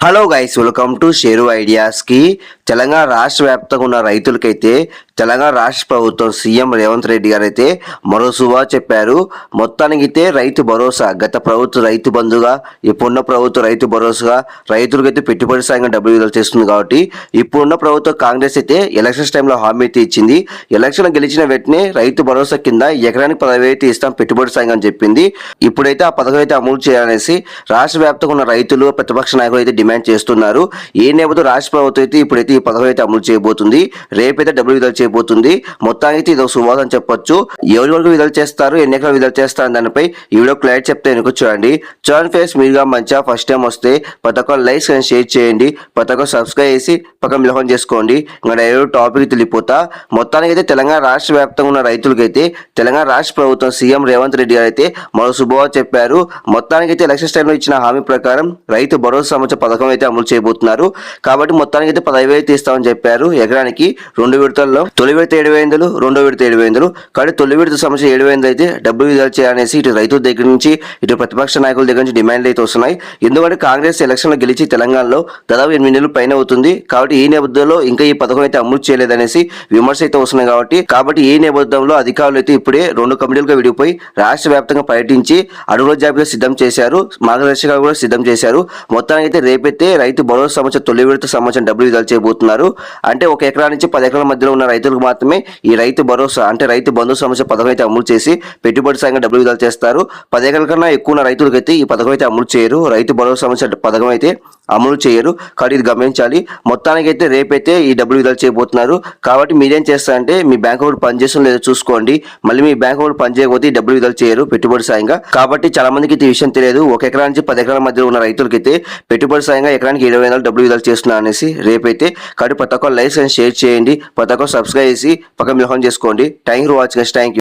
Hello guys welcome to Sheru ఐడియాస్కి Telangana రాష్ట్ర వ్యాప్తంగా ఉన్న రైతులకైతే తెలంగాణ రాష్ట్ర ప్రభుత్వం సీఎం రేవంత్ రెడ్డి గారు అయితే మరో శుభా చెప్పారు. మొత్తానికి అయితే రైతు భరోసా గత ప్రభుత్వ రైతు బంధుగా ఇప్పుడున్న ప్రభుత్వ రైతు భరోసాగా రైతులకైతే పెట్టుబడి సాయంగా డబ్బులు విడుదల చేస్తుంది కాబట్టి ఇప్పుడున్న ప్రభుత్వం కాంగ్రెస్ అయితే ఎలక్షన్స్ టైంలో హామీ అయితే ఇచ్చింది. ఎలక్షన్ గెలిచిన వెంటనే రైతు భరోసా కింద ఎకరానికి పదవి అయితే ఇస్తాం పెట్టుబడి సాయంగా అని చెప్పింది. ఇప్పుడైతే ఆ పథకం అయితే అమలు చేయాలనేసి రాష్ట్ర వ్యాప్తంగా ఉన్న రైతులు ప్రతిపక్ష నాయకులు అయితే డిమాండ్ చేస్తున్నారు. ఏ నేపథ్యంలో రాష్ట్ర ప్రభుత్వం అయితే ఇప్పుడైతే ఈ పథకం అయితే అమలు చేయబోతుంది రేపైతే డబ్బులు విడుదల చేయబోతుంది. మొత్తానికి ఇది ఒక శుభాదం చెప్పొచ్చు. ఎవరి వరకు విడుదల చేస్తారు ఎన్ని ఎకరాలు విడుదల చేస్తారు దానిపై ఈ వీడియో క్లారిటీ చెప్తే వెనుక చూడండి. చూడండి ఫేస్ మీరుగా మంచిగా ఫస్ట్ టైం వస్తే పథకం ఒక్క లైక్స్ అండ్ షేర్ చేయండి. పథకం సబ్స్క్రైబ్ చేసి పక్కన మిలహం చేసుకోండి. ఇంకా డైరెక్ట్ టాపిక్ తెలిపోతా మొత్తానికి అయితే తెలంగాణ రాష్ట్ర వ్యాప్తంగా ఉన్న రైతులకైతే తెలంగాణ రాష్ట్ర ప్రభుత్వం సీఎం రేవంత్ రెడ్డి గారు అయితే మరో శుభవార్త చెప్పారు. మొత్తానికి అయితే ఎలక్షన్ టైంలో ఇచ్చిన హామీ ప్రకారం రైతు భరోసా సంబంధించిన పథకం అయితే అమలు చేయబోతున్నారు. కాబట్టి మొత్తానికి అయితే పదవి వేలు తీస్తామని చెప్పారు. ఎకరానికి రెండు విడతల్లో తొలి విడత ఏడు వేలు రెండో విడత ఏడు వేలు కాబట్టి తొలి విడత సమస్య ఏడు వేలు అయితే డబ్బులు విడుదల చేయాలనేసి ఇటు రైతుల దగ్గర నుంచి ఇటు ప్రతిపక్ష నాయకుల దగ్గర నుంచి డిమాండ్లు అయితే వస్తున్నాయి. ఎందుకంటే కాంగ్రెస్ ఎలక్షన్లో గెలిచి తెలంగాణలో దాదాపు ఎనిమిది నెలలు పైన అవుతుంది. కాబట్టి ఈ నేపథ్యంలో ఇంకా ఈ పథకం అయితే అమలు చేయలేదనేసి విమర్శ అయితే వస్తున్నాయి కాబట్టి కాబట్టి ఈ నేపథ్యంలో అధికారులు అయితే ఇప్పుడే రెండు కమిటీలుగా విడిపోయి రాష్ట్ర వ్యాప్తంగా పర్యటించి అడుగుల జాబితా సిద్ధం చేశారు. మార్గదర్శకాలు కూడా సిద్ధం చేశారు. మొత్తానికి అయితే రేపైతే రైతు భరోసా సంవత్సరం తొలి విడత సంవత్సరం డబ్బులు విడుదల చేయబోతున్నారు. అంటే ఒక ఎకరా నుంచి పది ఎకరాల మధ్యలో ఉన్న రైతులకు మాత్రమే ఈ రైతు భరోసా అంటే రైతు బంధు సమస్య పథకం అయితే అమలు చేసి పెట్టుబడి సాయంగా డబ్బులు విడుదల చేస్తారు. పది ఎకరాల కన్నా ఎక్కువ ఉన్న అయితే ఈ పథకం అయితే అమలు చేయరు. రైతు భరోసా సంవత్సర పథకం అయితే అమలు చేయరు. కాబట్టి ఇది గమనించాలి. మొత్తానికి అయితే రేపైతే ఈ డబ్బులు విడుదల చేయబోతున్నారు. కాబట్టి మీరేం చేస్తారంటే మీ బ్యాంక్ అకౌంట్ పనిచేస్తుందో లేదో చూసుకోండి. మళ్ళీ మీ బ్యాంక్ అకౌంట్ పనిచేయకపోతే ఈ డబ్బులు విడుదల చేయరు పెట్టుబడి సాయంగా కాబట్టి చాలా మందికి అయితే ఈ విషయం తెలియదు. ఒక ఎకరా నుంచి పది ఎకరాల మధ్యలో ఉన్న రైతులకైతే పెట్టుబడి ఆదాయంగా ఎకరానికి ఇరవై వందలు డబ్బులు విడుదల చేస్తున్నా అనేసి రేపైతే కాబట్టి ప్రతి ఒక్క లైక్స్ అండ్ షేర్ చేయండి. ప్రతి ఒక్క సబ్స్క్రైబ్ చేసి పక్కన మిలహం చేసుకోండి. Thank you for watching thank you